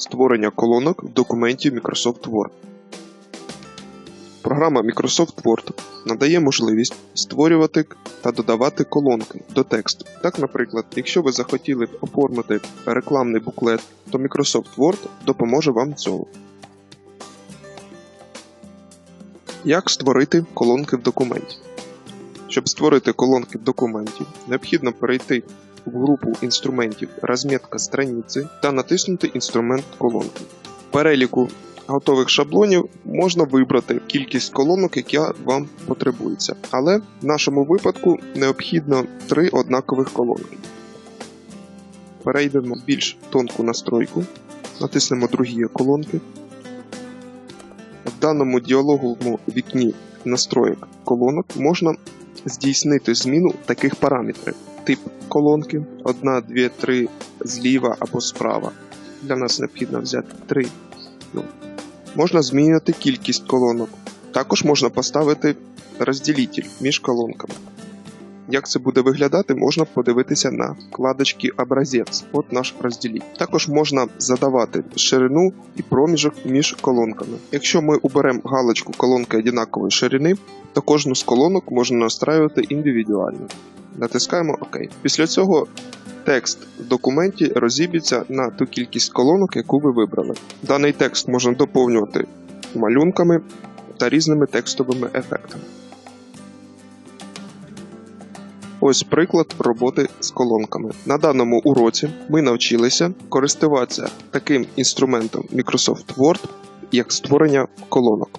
Створення колонок в документі Microsoft Word. Програма Microsoft Word надає можливість створювати та додавати колонки до тексту. Так, наприклад, якщо ви захотіли б оформити рекламний буклет, то Microsoft Word допоможе вам цьому. Як створити колонки в документі? Щоб створити колонки в документі, необхідно перейти в групу інструментів розмітка страниці та натиснути інструмент колонки. В переліку готових шаблонів можна вибрати кількість колонок, яка вам потребується. Але в нашому випадку необхідно три однакових колонки. Перейдемо в більш тонку настройку, натиснемо другі колонки. В даному діалоговому вікні настроєк колонок можна здійснити зміну таких параметрів: тип колонки 1, 2, 3 зліва або справа. Для нас необхідно взяти 3. Ну, можна змінювати кількість колонок. Також можна поставити розділитель між колонками. Як це буде виглядати, можна подивитися на вкладочці Образець. От наш розділитель. Також можна задавати ширину і проміжок між колонками. Якщо ми уберемо галочку колонки однакової ширини, то кожну з колонок можна настраювати індивідуально. Натискаємо ОК. Після цього текст в документі розіб'ється на ту кількість колонок, яку ви вибрали. Даний текст можна доповнювати малюнками та різними текстовими ефектами. Ось приклад роботи з колонками. На даному уроці ми навчилися користуватися таким інструментом Microsoft Word, як створення колонок.